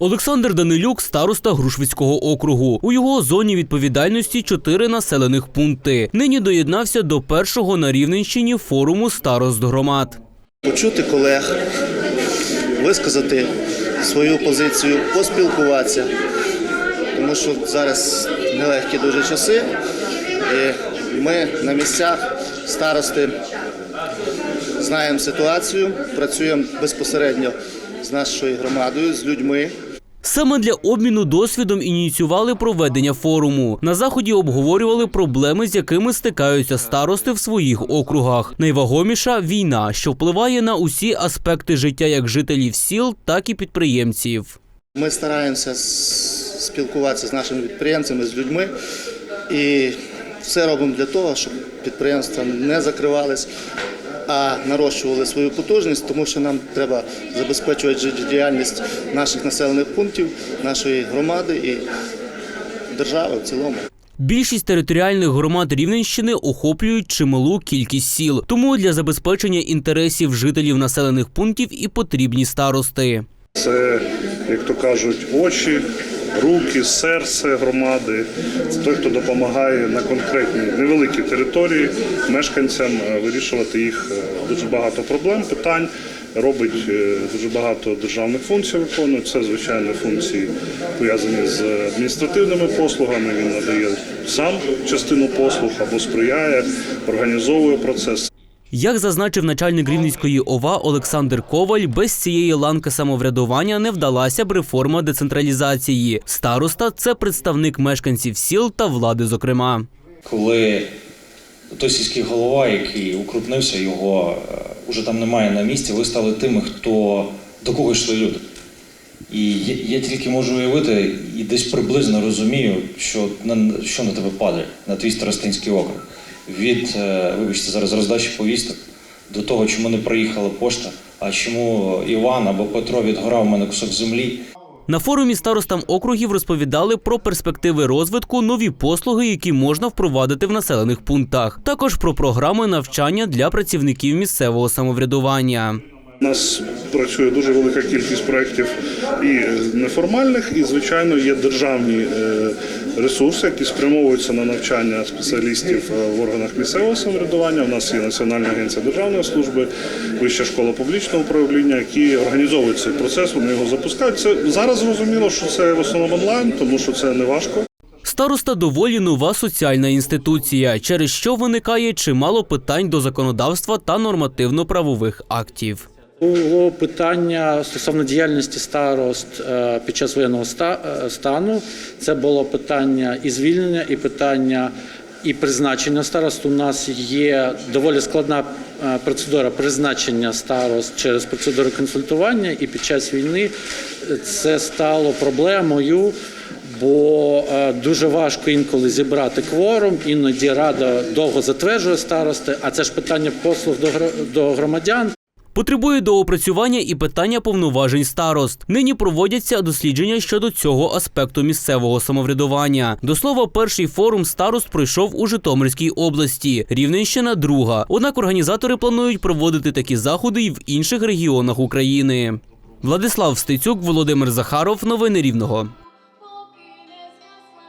Олександр Данилюк, староста Грушвицького округу. У його зоні відповідальності чотири населених пункти. Нині доєднався до першого на Рівненщині форуму старост громад. почути колег, висказати свою позицію, поспілкуватися, тому що зараз нелегкі дуже часи. І ми на місцях старости знаємо ситуацію, працюємо безпосередньо з нашою громадою, з людьми. Саме для обміну досвідом ініціювали проведення форуму. На заході обговорювали проблеми, з якими стикаються старости в своїх округах. Найвагоміша війна, що впливає на усі аспекти життя як жителів сіл, так і підприємців. Ми стараємося спілкуватися з нашими підприємцями, з людьми і все робимо для того, щоб підприємства не закривались, а нарощували свою потужність, тому що нам треба забезпечувати життєдіяльність наших населених пунктів, нашої громади і держави в цілому. Більшість територіальних громад Рівненщини охоплюють чималу кількість сіл. Тому для забезпечення інтересів жителів населених пунктів і потрібні старости. Це, як то кажуть, очі, руки, серце громади. Це той, хто допомагає на конкретній невеликій території мешканцям е, вирішувати їх е, дуже багато проблем, питань. Робить е, дуже багато державних функцій, виконує це звичайно функції пов'язані з адміністративними послугами. Він надає сам частину послуг або сприяє, організовує процес. Як зазначив начальник Рівненської ОВА Олександр Коваль, без цієї ланки самоврядування не вдалася б реформа децентралізації. Староста це представник мешканців сіл та влади, зокрема. коли той сільський голова, який укрупнився, його е, уже там немає на місці, ви стали тими, хто до кого йшли люди. І я, я тільки можу уявити і десь приблизно розумію, що на що на тебе падає, на твій старостинський округ. Від, е, вибачте, зараз роздачі повісток до того, чому не приїхала пошта, а чому Іван або Петро відгорав мене кусок землі. На форумі старостам округів розповідали про перспективи розвитку, нові послуги, які можна впровадити в населених пунктах. Також про програми навчання для працівників місцевого самоврядування. У нас працює дуже велика кількість проєктів і неформальних, і звичайно є державні е, ресурси, які спрямовуються на навчання спеціалістів е, в органах місцевого самоврядування. У нас є Національна агенція державної служби, Вища школа публічного управління, які організовують цей процес. Вони його запускають. Це зараз зрозуміло, що це в основному онлайн, тому що це не важко. Староста доволі нова соціальна інституція, через що виникає чимало питань до законодавства та нормативно-правових актів. Було питання стосовно діяльності старост е, під час воєнного е, стану. Це було питання і звільнення, і питання і призначення старост. У нас є доволі складна е, процедура призначення старост через процедуру консультування, і під час війни це стало проблемою. Бо дуже важко інколи зібрати кворум, іноді рада довго затверджує старости, а це ж питання послуг до громадян. Потребує доопрацювання і питання повноважень старост. Нині проводяться дослідження щодо цього аспекту місцевого самоврядування. До слова, перший форум старост пройшов у Житомирській області. Рівненщина друга. Однак організатори планують проводити такі заходи й в інших регіонах України. Владислав Стецюк, Володимир Захаров. Новини Рівного.